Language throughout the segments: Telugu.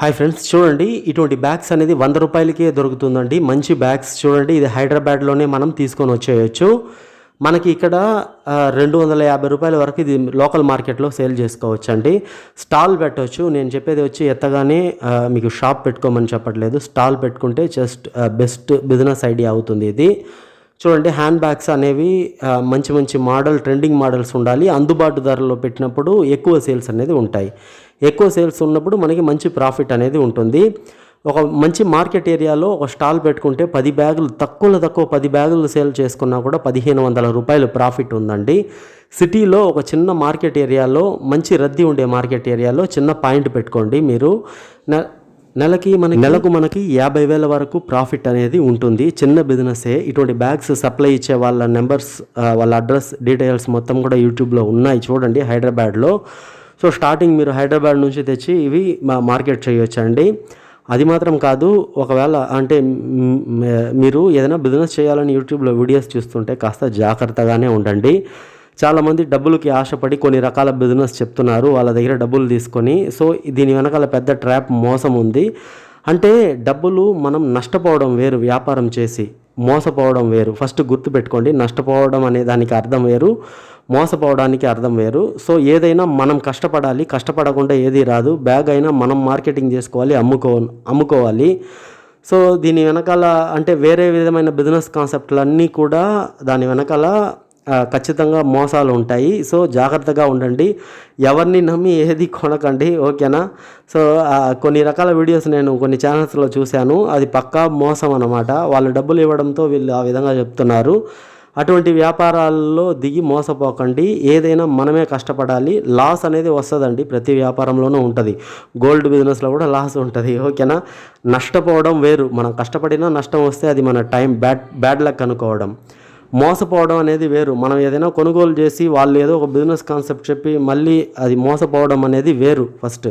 హాయ్ ఫ్రెండ్స్ చూడండి ఇటువంటి బ్యాగ్స్ అనేది వంద రూపాయలకే దొరుకుతుందండి. మంచి బ్యాగ్స్ చూడండి ఇది హైదరాబాద్లోనే మనం తీసుకొని వచ్చేయచ్చు. మనకి ఇక్కడ రెండు వందల యాభై రూపాయల వరకు ఇది లోకల్ మార్కెట్లో సేల్ చేసుకోవచ్చు అండి స్టాల్ పెట్టవచ్చు నేను చెప్పేది వచ్చి ఎత్తగానే మీకు షాప్ పెట్టుకోమని చెప్పట్లేదు. స్టాల్ పెట్టుకుంటే జస్ట్ బెస్ట్ బిజినెస్ ఐడియా అవుతుంది ఇది. చూడండి హ్యాండ్ బ్యాగ్స్ అనేవి మంచి మంచి మోడల్ ట్రెండింగ్ మోడల్స్ ఉండాలి. అందుబాటు ధరలో పెట్టినప్పుడు ఎక్కువ సేల్స్ అనేది ఉంటాయి. ఎక్కువ సేల్స్ ఉన్నప్పుడు మనకి మంచి ప్రాఫిట్ అనేది ఉంటుంది. ఒక మంచి మార్కెట్ ఏరియాలో ఒక స్టాల్ పెట్టుకుంటే పది బ్యాగులు తక్కువలో తక్కువ పది బ్యాగులు సేల్ చేసుకున్నా కూడా పదిహేను వందల రూపాయలు ప్రాఫిట్ ఉందండి. సిటీలో ఒక చిన్న మార్కెట్ ఏరియాలో మంచి రద్దీ ఉండే మార్కెట్ ఏరియాలో చిన్న పాయింట్ పెట్టుకోండి మీరు. నెలకి మన నెలకు మనకి యాభై వేల వరకు ప్రాఫిట్ అనేది ఉంటుంది. చిన్న బిజినెసే ఇటువంటి బ్యాగ్స్ సప్లై ఇచ్చే వాళ్ళ నెంబర్స్ వాళ్ళ అడ్రస్ డీటెయిల్స్ మొత్తం కూడా యూట్యూబ్లో ఉన్నాయి చూడండి హైదరాబాద్లో. సో స్టార్టింగ్ మీరు హైదరాబాద్ నుంచి తెచ్చి ఇవి మార్కెట్ చేయొచ్చండి. అది మాత్రం కాదు ఒకవేళ అంటే మీరు ఏదైనా బిజినెస్ చేయాలని యూట్యూబ్లో వీడియోస్ చూస్తుంటే కాస్త జాగ్రత్తగానే ఉండండి. చాలామంది డబ్బులకి ఆశపడి కొన్ని రకాల బిజినెస్ చెప్తున్నారు వాళ్ళ దగ్గర డబ్బులు తీసుకొని. సో దీని వెనకాల పెద్ద ట్రాప్ మోసం ఉంది. అంటే డబ్బులు మనం నష్టపోవడం వేరు వ్యాపారం చేసి మోసపోవడం వేరు. ఫస్ట్ గుర్తుపెట్టుకోండి నష్టపోవడం అనే దానికి అర్థం వేరు మోసపోవడానికి అర్థం వేరు. సో ఏదైనా మనం కష్టపడాలి కష్టపడకుండా ఏది రాదు. బ్యాగ్ అయినా మనం మార్కెటింగ్ చేసుకోవాలి అమ్ముకో అమ్ముకోవాలి. సో దీని వెనకాల అంటే వేరే విధమైన బిజినెస్ కాన్సెప్ట్లన్నీ కూడా దాని వెనకాల ఖచ్చితంగా మోసాలు ఉంటాయి. సో జాగ్రత్తగా ఉండండి. ఎవరిని నమ్మి ఏది కొనకండి. ఓకేనా? సో కొన్ని రకాల వీడియోస్ నేను కొన్ని ఛానల్స్లో చూశాను. అది పక్కా మోసం అన్నమాట. వాళ్ళు డబ్బులు ఇవ్వడంతో వీళ్ళు ఆ విధంగా చెప్తున్నారు. అటువంటి వ్యాపారాల్లో దిగి మోసపోకండి. ఏదైనా మనమే కష్టపడాలి. లాస్ అనేది వస్తుందండి. ప్రతి వ్యాపారంలోనూ ఉంటుంది. గోల్డ్ బిజినెస్లో కూడా లాస్ ఉంటుంది. ఓకేనా? నష్టపోవడం వేరు. మనం కష్టపడినా నష్టం వస్తే అది మన టైం బ్యాడ్ బ్యాడ్ లక్ అనుకోవడం. మోసపోవడం అనేది వేరు. మనం ఏదైనా కొనుగోలు చేసి వాళ్ళు ఏదో ఒక బిజినెస్ కాన్సెప్ట్ చెప్పి మళ్ళీ అది మోసపోవడం అనేది వేరు ఫస్ట్.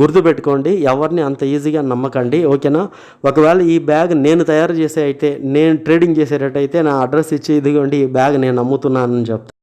గుర్తుపెట్టుకోండి ఎవరిని అంత ఈజీగా నమ్మకండి ఓకేనా? ఒకవేళ ఈ బ్యాగ్ నేను తయారు చేసే అయితే నేను ట్రేడింగ్ చేసేటట్టయితే నా అడ్రస్ ఇచ్చి ఇదిగోండి ఈ బ్యాగ్ నేను అమ్ముతున్నానని చెప్తాను